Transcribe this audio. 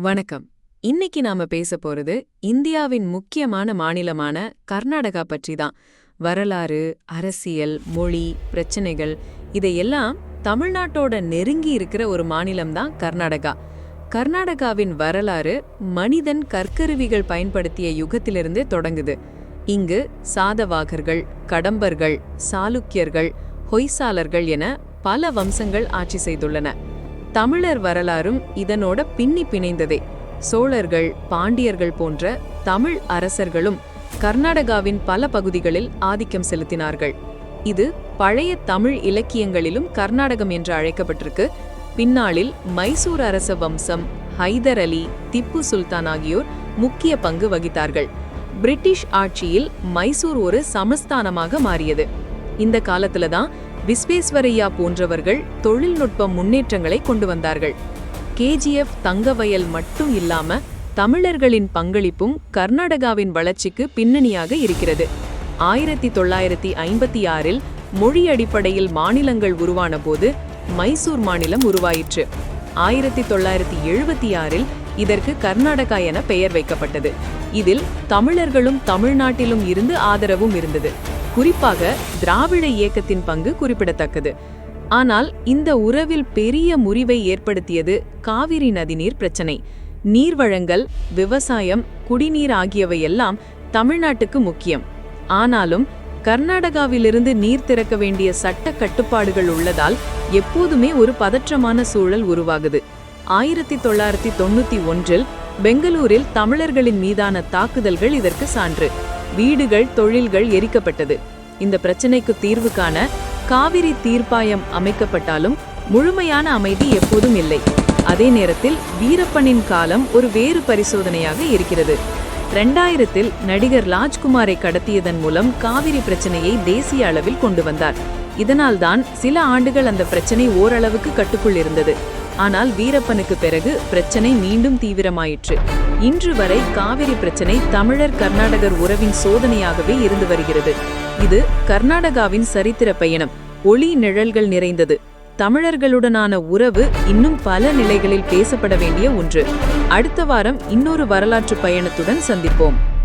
வணக்கம். இன்னைக்கு நாம பேச போறது இந்தியாவின் முக்கியமான மாநிலமான கர்நாடகா பற்றி தான் வரலாறு அரசியல் மொழி பிரச்சனைகள் இதையெல்லாம் தமிழ்நாட்டோட நெருங்கி இருக்கிற ஒரு மாநிலம் தான் கர்நாடகா. கர்நாடகாவின் வரலாறு மனிதன் கற்கருவிகள் பயன்படுத்திய யுகத்திலிருந்தே தொடங்குது. இங்கு சாதவாகர்கள் கடம்பர்கள் சாளுக்கியர்கள் ஹொய்சாலர்கள் என பல வம்சங்கள் ஆட்சி செய்துள்ளன. தமிழர் வரலாறும் இதனோட பின்னி பிணைந்ததே. சோழர்கள் பாண்டியர்கள் போன்ற தமிழ் அரசர்களும் கர்நாடகாவின் பல பகுதிகளில் ஆதிக்கம் செலுத்தினார்கள். இது பழைய தமிழ் இலக்கியங்களிலும் கர்நாடகம் என்று அழைக்கப்பட்டிருக்கு. பின்னாளில் மைசூர் அரச வம்சம் ஹைதர் அலி திப்பு சுல்தான் ஆகியோர் முக்கிய பங்கு வகித்தார்கள். பிரிட்டிஷ் ஆட்சியில் மைசூர் ஒரு சமஸ்தானமாக மாறியது. இந்த காலத்துல தான் விஸ்வேஸ்வரையா போன்றவர்கள் தொழில்நுட்ப முன்னேற்றங்களை கொண்டு வந்தார்கள். கேஜிஎஃப் தங்கவயல் மட்டும் இல்லாம தமிழர்களின் பங்களிப்பும் கர்நாடகாவின் வளர்ச்சிக்கு பின்னணியாக இருக்கிறது. ஆயிரத்தி தொள்ளாயிரத்தி ஐம்பத்தி ஆறில் மொழி அடிப்படையில் மாநிலங்கள் உருவான போது மைசூர் மாநிலம் உருவாயிற்று. ஆயிரத்தி தொள்ளாயிரத்தி எழுபத்தி ஆறில் இதற்கு கர்நாடகா என பெயர் வைக்கப்பட்டது. இதில் தமிழர்களும் தமிழ்நாட்டிலும் இருந்து ஆதரவும் இருந்தது. குறிப்பாக திராவிட இயக்கத்தின் பங்கு குறிப்பிடத்தக்கது. ஆனால் இந்த உறவில் பெரிய முறிவை ஏற்படுத்தியது காவிரி நதிநீர் பிரச்சனை. நீர் வழங்கல் விவசாயம் குடிநீர் ஆகியவையெல்லாம் தமிழ்நாட்டுக்கு முக்கியம். ஆனாலும் கர்நாடகாவிலிருந்து நீர் திறக்க வேண்டிய சட்ட கட்டுப்பாடுகள் உள்ளதால் எப்போதுமே ஒரு பதற்றமான சூழல் உருவாகுது. ஆயிரத்தி தொள்ளாயிரத்தி தொண்ணூத்தி ஒன்றில் பெங்களூரில் தமிழர்களின் மீதான தாக்குதல்கள் இதற்கு சான்று. வீடுகள் தொழில்கள் எரிக்கப்பட்டது. இந்த பிரச்சனைக்கு தீர்வு காண காவிரி தீர்ப்பாயம் அமைக்கப்பட்டாலும் முழுமையான அமைதி எப்போதும் இல்லை. அதே நேரத்தில் வீரப்பனின் காலம் ஒரு வேறு பரிசோதனையாக இருக்கிறது. ரெண்டாயிரத்தில் நடிகர் ராஜ்குமாரை கடத்தியதன் மூலம் காவிரி பிரச்சனையை தேசிய அளவில் கொண்டு வந்தார். இதனால்தான் சில ஆண்டுகள் அந்த பிரச்சனை ஓரளவுக்கு கட்டுக்குள் இருந்தது. ஆனால் வீரப்பனுக்கு பிறகு பிரச்சனை மீண்டும் தீவிரமாயிற்று. இன்று வரை காவிரி பிரச்சனை தமிழர் கர்நாடகர் உறவின் சோதனையாகவே இருந்து வருகிறது. இது கர்நாடகாவின் சரித்திர பயணம். ஒளி நிழல்கள் நிறைந்தது. தமிழர்களுடனான உறவு இன்னும் பல நிலைகளில் பேசப்பட வேண்டிய ஒன்று. அடுத்த வாரம் இன்னொரு வரலாற்று பயணத்துடன் சந்திப்போம்.